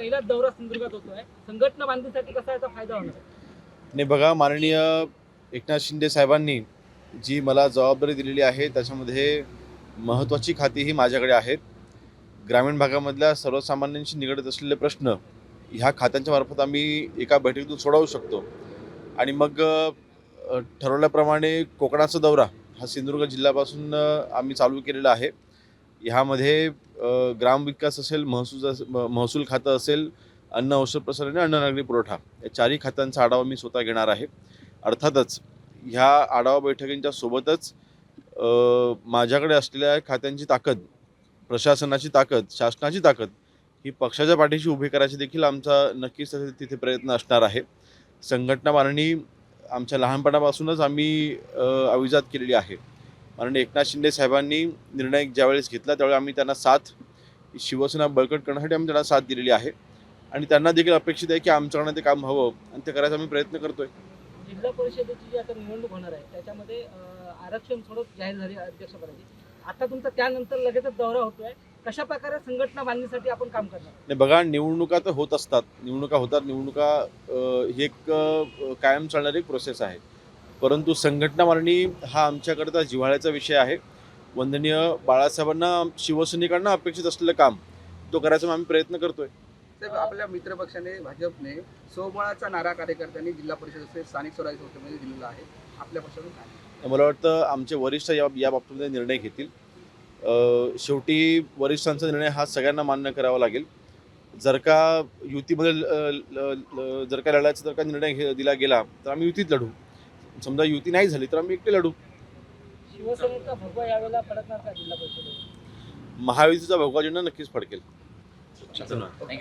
पहिलाच दौरा सिंधुदुर्गात होतोय. संघटना बांधणीसाठी कसा याचा फायदा होणार? नाही बघा माननीय एकनाथ शिंदे साहेबांनी जी मला जबाबदारी दिलेली आहे त्याच्यामध्ये महत्त्वाची खाती ही माझ्याकडे आहेत. ग्रामीण भागामधल्या सर्वसामान्यांशी निगडत असलेले प्रश्न ह्या खात्यांच्या मार्फत आम्ही एका बैठकीतून सोडवू शकतो. आणि मग ठरवल्याप्रमाणे कोकणाचा दौरा हा सिंधुदुर्ग जिल्ह्यापासून आम्ही चालू केलेला आहे. ह्यामध्ये ग्रामविकास असेल महसूल म- महसूल खातं असेल अन्न औषध प्रसारण आणि अन्न नागरी पुरवठा. या चारही खात्यांचा आढावा मी स्वतः घेणार आहे. अर्थातच ह्या आढावा बैठकींच्या सोबतच माझ्याकडे असलेल्या खात्यांची ताकद प्रशासनाची ताकद शासनाची ताकद ही पक्षाच्या पाठीशी उभी करायची देखील आमचा नक्कीच तिथे प्रयत्न असणार आहे. संघटना बांधणी आमच्या लहानपणापासूनच आम्ही अविजात केलेली आहे. माननीय एकनाथ शिंदे साहेबांनी निर्णय ज्यावेळेस घेतला त्यावेळी आम्ही त्यांना साथ शिवसेना बळकट करण्यासाठी आम्ही त्यांना साथ दिलेली आहे. आणि त्यांना देखील अपेक्षित आहे की आमच्याकडनं ते काम हवं आणि ते करायचा आम्ही प्रयत्न करतोय. जिल्हा परिषदेची जी आता निवडणूक होणार आहे त्याच्यामध्ये आरक्षण सोडत जाहीर झाली अध्यक्षपदाची आता तुमचा त्यानंतर लगेचच दौरा होतोय. कशा प्रकारे संघटना बांधणीसाठी आपण काम करणार? नाही बघा निवडणुका तर होत असतात. निवडणुका होतात. निवडणुका ही एक कायम चालणारी प्रोसेस आहे. परंतु संघटना मारणी हा आमच्याकरता जिव्हाळ्याचा विषय आहे. वंदनीय बाळासाहेबांना शिवसैनिकांना अपेक्षित असलेलं काम तो करायचा आम्ही प्रयत्न करतोय. साहेब आपल्या मित्रपक्षाने भाजपने सोबळाचा नारा कार्यकर्त्यांनी जिल्हा परिषद स्थानिक स्वराज्य संस्थेमध्ये दिलेला आहे. आपल्या पक्षातून मला वाटतं आमचे वरिष्ठ या या बाबतीमध्ये निर्णय घेतील. शेवटी वरिष्ठांचा निर्णय हा सगळ्यांना मान्य करावा लागेल. जर का युतीमध्ये जर का लढायचा जर का निर्णय घे दिला गेला तर आम्ही युतीत लढू. समजा युती नाही झाली तर आम्ही एकटे लढू. शिवसेनेचा भगवा यावेळेला फडकणार का जिल्हा परिषदेत महायुतीचा भगवा झेंडा नक्कीच फडकेल.